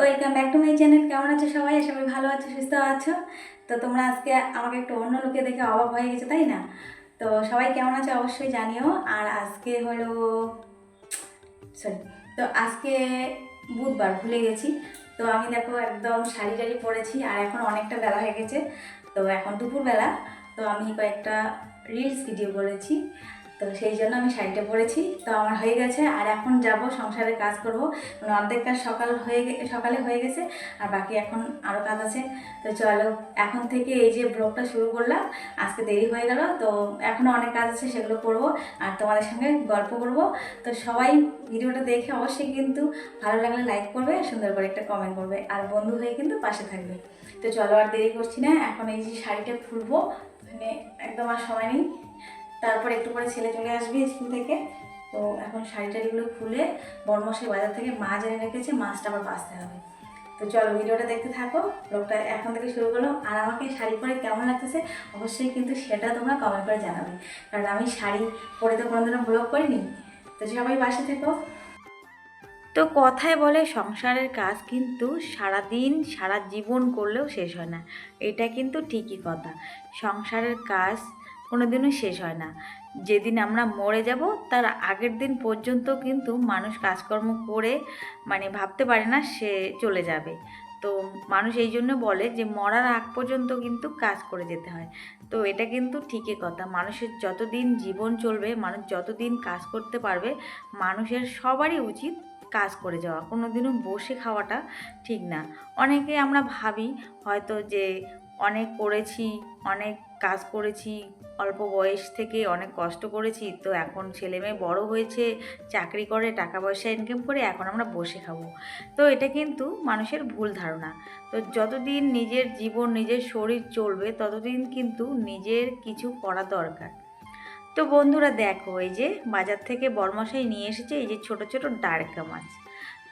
Welcome back to my channel কেমন আছো সবাই? আশা ভালো আছো, সুস্থ আছো। তো তোমরা আজকে আমাকে একটু অন্য লোকে দেখে অবাক হয়ে গেছে, তাই না? তো সবাই কেমন আছে অবশ্যই জানিও। আর আজকে হলো সরি তো আজকে বুধবার ভুলে গেছি। তো আমি দেখো একদম শাড়ি টাড়ি পরেছি আর এখন অনেকটা বেলা হয়ে গেছে। তো এখন দুপুরবেলা। তো আমি কয়েকটা রিলস ভিডিও করেছি। তো সেই জন্য আমি শাড়িটা পরেছি। তো আমার হয়ে গেছে। আর এখন যাব সংসারে কাজ করব। মানে অর্ধেক কাজ সকাল হয়ে সকালে হয়ে গেছে। আর বাকি এখন আরও কাজ আছে। তো চলো, এখন থেকে এই যে ব্লগটা শুরু করলাম, আজকে দেরি হয়ে গেল। তো এখনও অনেক কাজ আছে, সেগুলো করব। আর তোমাদের সঙ্গে গল্প করব। তো সবাই ভিডিওটা দেখে অবশ্যই কিন্তু ভালো লাগলে লাইক করবে, সুন্দর করে একটা কমেন্ট করবে। আর বন্ধু হয়ে কিন্তু পাশে থাকবে। তো চলো আর দেরি করছি না। এখন এই যে শাড়িটা খুলবো। মানে একদম আর সময় নেই। তারপর একটু পরে ছেলে চলে আসবে স্কুল থেকে। তো এখন শাড়ি টাড়িগুলো খুলে বর্মশাই বাজার থেকে মাছ এনে রেখেছে, মাছটা আবার বাঁচতে হবে। তো চলো ভিডিওটা দেখতে থাকো, ব্লগটা এখন থেকে শুরু করলাম। আর আমাকে শাড়ি পরে কেমন লাগতেছে অবশ্যই কিন্তু সেটা তোমরা কমেন্ট করে জানাবে। কারণ আমি শাড়ি পরে তো কোনোদিনও ব্লগ করিনি। তো সবাই বাসে থেকো। তো কথায় বলে সংসারের কাজ কিন্তু সারা দিন সারা জীবন করলেও শেষ হয় না। এটা কিন্তু ঠিকই কথা। সংসারের কাজ কোনোদিনও শেষ হয় না। যেদিন আমরা মরে যাব, তার আগের দিন পর্যন্ত কিন্তু মানুষ কাজকর্ম করে মানে ভাবতে পারে না সে চলে যাবে। তো মানুষ এই জন্য বলে যে, মরার আগ পর্যন্ত কিন্তু কাজ করে যেতে হয়। তো এটা কিন্তু ঠিকই কথা। মানুষের যতদিন জীবন চলবে, মানুষ যতদিন কাজ করতে পারবে, মানুষের সবারই উচিত কাজ করে যাওয়া। কোনো দিনও বসে খাওয়াটা ঠিক না। অনেকে আমরা ভাবি, হয়তো যে অনেক করেছি, অনেক কাজ করেছি, অল্প বয়স থেকে অনেক কষ্ট করেছি, তো এখন ছেলে মেয়ে বড়ো হয়েছে, চাকরি করে, টাকা পয়সা ইনকাম করে, এখন আমরা বসে খাব। তো এটা কিন্তু মানুষের ভুল ধারণা। তো যতদিন নিজের জীবন, নিজের শরীর চলবে, ততদিন কিন্তু নিজের কিছু করা দরকার। তো বন্ধুরা দেখো, এই যে বাজার থেকে বরমশাই নিয়ে এসেছে, এই যে ছোট ছোট ডারকা মাছ।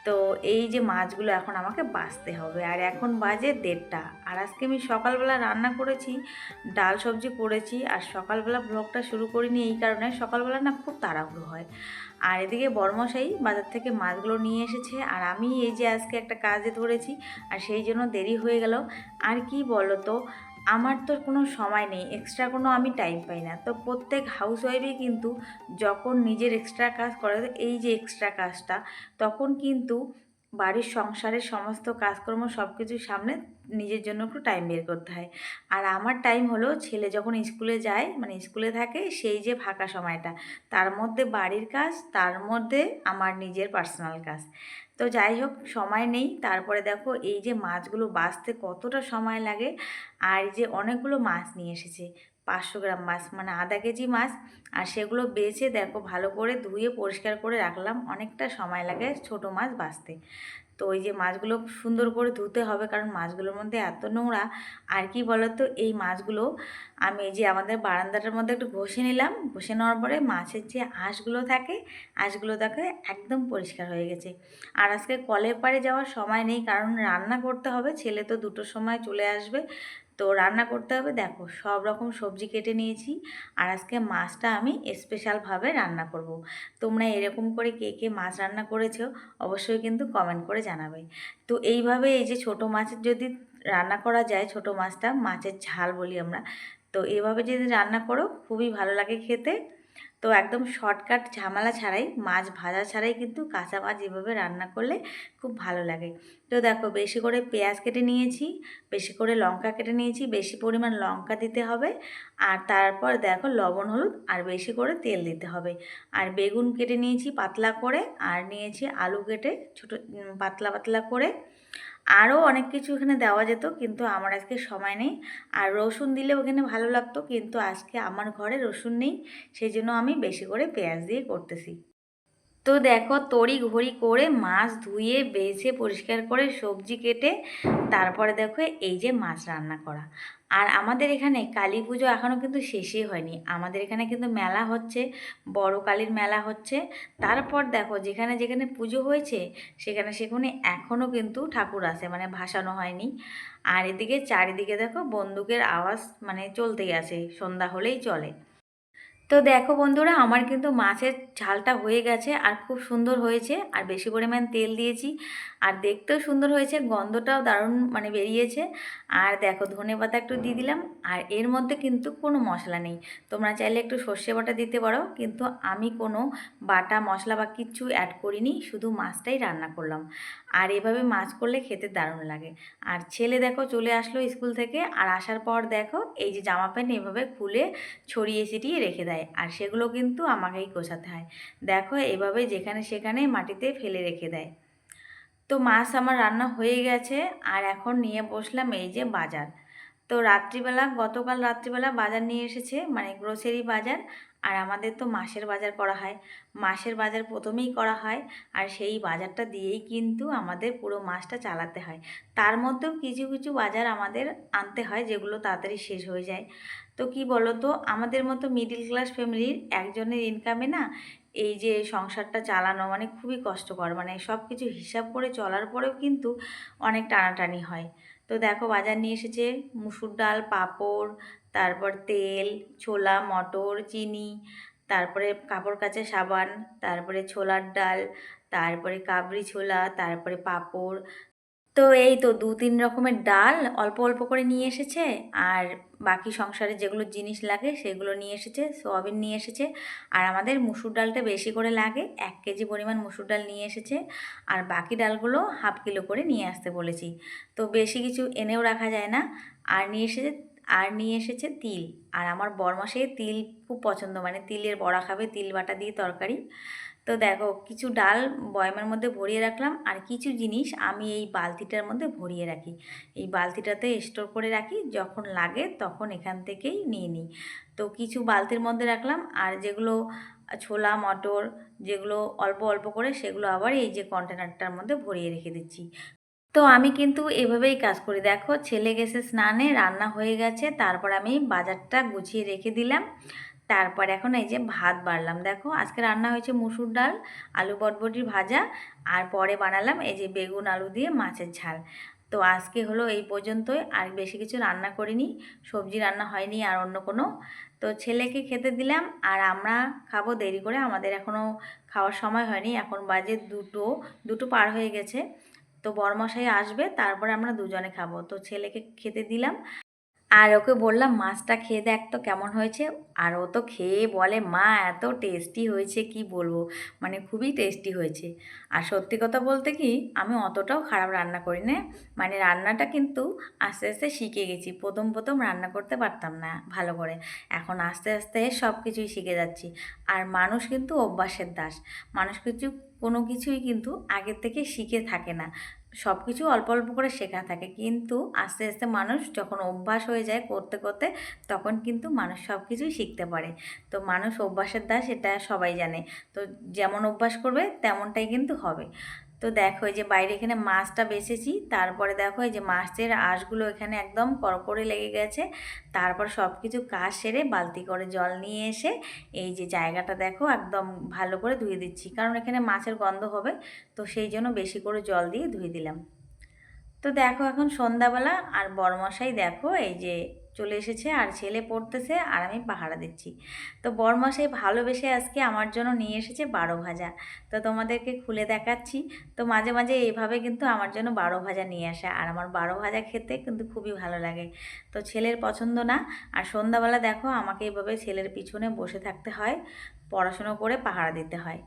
তো এই যে মাছগুলো এখন আমাকে বাছতে হবে। আর এখন বাজে দেড়টা। আর আজকে আমি সকালবেলা রান্না করেছি, ডাল সবজি করেছি, আর সকালবেলা ব্লগটা শুরু করিনি এই কারণে সকালবেলা না খুব তাড়াহুড়ো হয়। আর এদিকে বর্মশাই বাজার থেকে মাছগুলো নিয়ে এসেছে, আর আমি এই যে আজকে একটা কাজে ধরেছি, আর সেই জন্য দেরি হয়ে গেল। আর কি বলো তো আমার তো কোনো সময় নেই এক্সট্রা কোনো আমি টাইম পাই না। তো প্রত্যেক হাউস ওয়াইফই কিন্তু যখন নিজের এক্সট্রা কাজ করে, এই যে এক্সট্রা কাজটা, তখন কিন্তু বাড়ির সংসারের সমস্ত কাজকর্ম সব কিছুর সামনে নিজের জন্য একটু টাইম বের করতে হয়। আর আমার টাইম হলো ছেলে যখন স্কুলে যায় মানে স্কুলে থাকে সেই যে ফাঁকা সময়টা, তার মধ্যে বাড়ির কাজ, তার মধ্যে আমার নিজের পার্সোনাল কাজ। তো যাই হোক, সময় নেই, তারপরে দেখো এই যে মাছগুলো বাঁচতে কতটা সময় লাগে আর যে অনেকগুলো মাছ নিয়ে এসেছে, পাঁচশো গ্রাম মাছ মানে আধা কেজি মাছ, আর সেগুলো বেছে দেখো ভালো করে ধুয়ে পরিষ্কার করে রাখলাম, অনেকটা সময় লাগে ছোট মাছ বাঁচতে। তো ওই যে মাছগুলো সুন্দর করে ধুতে হবে, কারণ মাছগুলোর মধ্যে এত নোংরা, আর কি বলতো, এই মাছগুলো আমি এই যে আমাদের বারান্দাটার মধ্যে একটু ঘষে নিলাম, ঘষে নেওয়ার পরে মাছের যে আঁশগুলো থাকে, আঁশগুলো দেখে একদম পরিষ্কার হয়ে গেছে। আর আজকে কলের পাড়ে যাওয়ার সময় নেই, কারণ রান্না করতে হবে, ছেলে তো দুটোর সময় চলে আসবে তো রান্না করতে হবে। দেখো, সব রকম সবজি কেটে নিয়েছি। আর আজকে মাছটা আমি স্পেশালভাবে রান্না করব। তোমরা এরকম করে কে কে মাছ রান্না করেছ, অবশ্যই কিন্তু কমেন্ট করে জানাবে। তো এইভাবে এই যে ছোট মাছের যদি রান্না করা যায়, ছোট মাছটা মাছের ঝাল বলি আমরা, তো এভাবে যদি রান্না করো, খুবই ভালো লাগে খেতে। তো একদম শর্টকাট ঝামেলা ছাড়াই, মাছ ভাজা ছাড়াই কিন্তু কাঁচা মাছ এভাবে রান্না করলে খুব ভালো লাগে। তো দেখো, বেশি করে পেঁয়াজ কেটে নিয়েছি, বেশি করে লঙ্কা কেটে নিয়েছি, বেশি পরিমাণ লঙ্কা দিতে হবে। আর তারপর দেখো, লবণ, হলুদ আর বেশি করে তেল দিতে হবে। আর বেগুন কেটে নিয়েছি পাতলা করে, আর নিয়েছি আলু কেটে ছোটো পাতলা পাতলা করে। আরও অনেক কিছু এখানে দেওয়া যেত, কিন্তু আমার আজকে সময় নেই। আর রসুন দিলে ওখানে ভালো লাগতো, কিন্তু আজকে আমার ঘরে রসুন নেই সেই জন্য আমি বেশি করে পেঁয়াজ দিয়ে করতেছি। তো দেখো তড়ি ঘড়ি করে মাছ ধুয়ে, বেছে, পরিষ্কার করে সবজি কেটে, তারপরে দেখো এই যে মাছ রান্না করা। আর আমাদের এখানে কালী পুজো এখনও কিন্তু শেষই হয়নি। আমাদের এখানে কিন্তু মেলা হচ্ছে, বড় কালীর মেলা হচ্ছে। তারপর দেখো যেখানে যেখানে পুজো হয়েছে, সেখানে সেখানে এখনও কিন্তু ঠাকুর আছে মানে ভাসানো হয়নি। আর এদিকে চারিদিকে দেখো বন্দুকের আওয়াজ মানে চলতেই আছে সন্ধ্যা হলেই চলে। তো দেখো বন্ধুরা, আমার কিন্তু মাছের ঝালটা হয়ে গেছে আর খুব সুন্দর হয়েছে। আর বেশি পরিমাণ তেল দিয়েছি। আর দেখতেও সুন্দর হয়েছে, গন্ধটাও দারুণ মানে বেরিয়েছে। আর দেখো, ধনে পাতা একটু দিয়ে দিলাম। আর এর মধ্যে কিন্তু কোনো মশলা নেই। তোমরা চাইলে একটু সর্ষে বাটা দিতে পারো। কিন্তু আমি কোনো বাটা মশলা বা কিচ্ছু অ্যাড করিনি, শুধু মাছটাই রান্না করলাম। আর এভাবে মাছ করলে খেতে দারুণ লাগে। আর ছেলে দেখো চলে আসলো স্কুল থেকে, আর আসার পর দেখো এই যে জামা প্যান্ট এভাবে খুলে ছড়িয়ে ছিটিয়ে রেখে দেয়, আর সেগুলো কিন্তু আমাকেই গোছাতে হয়। দেখো এভাবে যেখানে সেখানে মাটিতে ফেলে রেখে দেয়। তো মাছ আমার রান্না হয়ে গেছে, আর এখন নিয়ে বসলাম এই যে বাজার। তো রাত্রিবেলা, গতকাল রাত্রিবেলা বাজার নিয়ে এসেছে মানে গ্রোসারি বাজার আর আমাদের তো মাসের বাজার করা হয়। মাসের বাজার প্রথমেই করা হয় আর সেই বাজারটা দিয়েই কিন্তু আমাদের পুরো মাসটা চালাতে হয়। তার মধ্যেও কিছু কিছু বাজার আমাদের আনতে হয় যেগুলো তাড়াতাড়ি শেষ হয়ে যায়। তো কি বলো তো আমাদের মতো মিডিল ক্লাস ফ্যামিলির একজনের ইনকামে না এই যে সংসারটা চালানো মানে খুবই কষ্টকর। মানে সব কিছু হিসাব করে চলার পরেও কিন্তু অনেক টানাটানি হয়। তো দেখো বাজার নিয়ে এসেছে মুসুর ডাল, পাঁপড় তারপর তেল, ছোলা, মটর, চিনি, তারপরে কাপড় কাচা সাবান, তারপরে ছোলার ডাল, তারপরে কাবরি ছোলা, তারপরে পাঁপড়। তো এই তো দু তিন রকমের ডাল অল্প অল্প করে নিয়ে এসেছে আর বাকি সংসারে যেগুলো জিনিস লাগে সেগুলো নিয়ে এসেছে, সোয়াবিন নিয়ে এসেছে। আর আমাদের মুসুর ডালটা বেশি করে লাগে, এক কেজি পরিমাণ মুসুর ডাল নিয়ে এসেছে। আর বাকি ডালগুলো হাফ কিলো করে নিয়ে আসতে বলেছি। তো বেশি কিছু এনেও রাখা যায় না। আর নিয়ে এসেছে আর নিয়ে এসেছে তিল। আর আমার বরমাসে তিল খুব পছন্দ মানে তিলের বড়া খাবে, তিল বাটা দিয়ে তরকারি। তো দেখো, কিছু ডাল বয়মের মধ্যে ভরিয়ে রাখলাম, আর কিছু জিনিস আমি এই বালতিটার মধ্যে ভরিয়ে রাখি। এই বালতিটাতে স্টোর করে রাখি, যখন লাগে তখন এখান থেকেই নিয়ে নিই। তো কিছু বালতির মধ্যে রাখলাম, আর যেগুলো ছোলা, মটর, যেগুলো অল্প অল্প করে, সেগুলো আবার এই যে কন্টেনারটার মধ্যে ভরিয়ে রেখে দিচ্ছি। তো আমি কিন্তু এভাবেই কাজ করি। দেখো, ছেলে গেছে স্নানে, রান্না হয়ে গেছে, তারপর আমি বাজারটা গুছিয়ে রেখে দিলাম। তারপর এখন এই যে ভাত বাড়লাম। দেখো, আজকে রান্না হয়েছে মুসুর ডাল, আলু বটবটির ভাজা, আর পরে বানালাম এই যে বেগুন আলু দিয়ে মাছের ঝাল। তো আজকে হলো এই পর্যন্তই। আর বেশি কিছু রান্না করিনি, সবজি রান্না হয়নি আর অন্য কোনো। তো ছেলেকে খেতে দিলাম, আর আমরা খাব দেরি করে। আমাদের এখনও খাওয়ার সময় হয়নি। এখন বাজে দুটো দুটো পার হয়ে গেছে। তো বরমশাই আসবে তারপরে আমরা দুজনে খাব। তো ছেলেকে খেতে দিলাম। আর ওকে বললাম, মাছটা খেয়ে দেখ তো কেমন হয়েছে। আর ও তো খেয়ে বলে, মা, এত টেস্টি হয়েছে, কি বলব? মানে খুবই টেস্টি হয়েছে। আর সত্যি কথা বলতে কি, আমি অতটাও খারাপ রান্না করি না মানে রান্নাটা কিন্তু আস্তে আস্তে শিখে গেছি। প্রথম প্রথম রান্না করতে পারতাম না ভালো করে। এখন আস্তে আস্তে সব কিছুই শিখে যাচ্ছি। আর মানুষ কিন্তু অভ্যাসের দাস। মানুষ কিছু, কোনো কিছুই কিন্তু আগের থেকে শিখে থাকে না। সব কিছু অল্প অল্প করে শেখা থাকে। কিন্তু আস্তে আস্তে মানুষ যখন অভ্যাস হয়ে যায় করতে করতে, তখন কিন্তু মানুষ সব কিছুই শিখতে পারে। তো মানুষ অভ্যাসের দাস এটা সবাই জানে। তো যেমন অভ্যাস করবে, তেমনটাই কিন্তু হবে। তো দেখো এই যে বাইরে এখানে মাছটা বেছেছি, তারপরে দেখো এই যে মাছের আঁশগুলো এখানে একদম করকরে লেগে গেছে। তারপর সব কিছু কাজ সেরে বালতি করে জল নিয়ে এসে এই যে জায়গাটা দেখো একদম ভালো করে ধুয়ে দিচ্ছি, কারণ এখানে মাছের গন্ধ হবে, তো সেই জন্য বেশি করে জল দিয়ে ধুয়ে দিলাম। তো দেখো এখন সন্ধ্যাবেলা, আর বরমশাই দেখো এই যে চলে এসেছে আর ছেলে পড়তেছে আর আমি পাহারা দিচ্ছি। তো বরমশাই ভালোবেসে আজকে আমার জন্য নিয়ে এসেছে বারো ভাজা। তো তোমাদেরকে খুলে দেখাচ্ছি। তো মাঝে মাঝে এইভাবে কিন্তু আমার জন্য বারো ভাজা নিয়ে আসে আর আমার বারো ভাজা খেতে কিন্তু খুবই ভালো লাগে। তো ছেলের পছন্দ না। আর সন্ধ্যাবেলা দেখো আমাকে এইভাবে ছেলের পিছনে বসে থাকতে হয়, পড়াশুনো করে পাহারা দিতে হয়।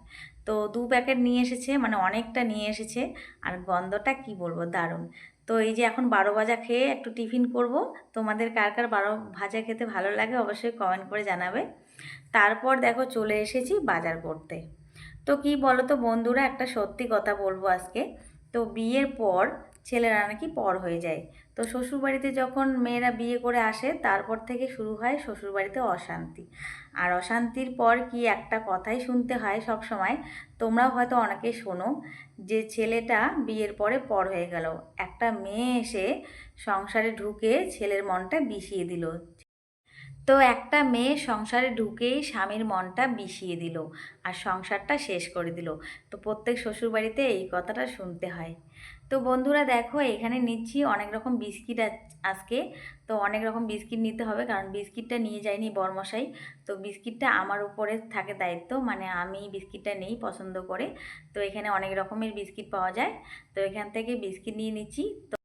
তো দু প্যাকেট নিয়ে এসেছে মানে অনেকটা নিয়ে এসেছে। আর গন্ধটা কি বলব? দারুণ। তো এই যে এখন বারো ভাজা খেয়ে একটু টিফিন করব। তোমাদের কার কার বারো ভাজা খেতে ভালো লাগে অবশ্যই কমেন্ট করে জানাবে। তারপর দেখো চলে এসেছি বাজার করতে। তো কি বলো তো বন্ধুরা, একটা সত্যি কথা বলব আজকে। তো বিয়ের পর ছেলেরা নাকি পর হয়ে যায়। তো শ্বশুরবাড়িতে যখন মেয়েরা বিয়ে করে আসে, তারপর থেকে শুরু হয় শ্বশুরবাড়িতে অশান্তি। আর অশান্তির পর কি একটা কথাই শুনতে হয় সব সময় তোমরাও হয়তো অনেকে শোনো, যে ছেলেটা বিয়ের পরে পর হয়ে গেল। একটা মেয়ে এসে সংসারে ঢুকে ছেলের মনটা বিষিয়ে দিল। তো একটা মেয়ে সংসারে ঢুকেই স্বামীর মনটা বিষিয়ে দিল আর সংসারটা শেষ করে দিল। তো প্রত্যেক শ্বশুরবাড়িতে এই কথাটা শুনতে হয়। তো বন্ধুরা দেখো, এখানে নিচ্ছি অনেক রকম বিস্কিট আজ- আজকে। তো অনেক রকম বিস্কিট নিতে হবে, কারণ বিস্কিটটা নিয়ে যায়নি বর্মশাই। তো বিস্কিটটা আমার উপরে থাকে দায়িত্ব মানে আমি বিস্কিটটা নেই পছন্দ করে। তো এখানে অনেক রকমের বিস্কিট পাওয়া যায়। তো এখান থেকে বিস্কিট নিয়ে নিচ্ছি। তো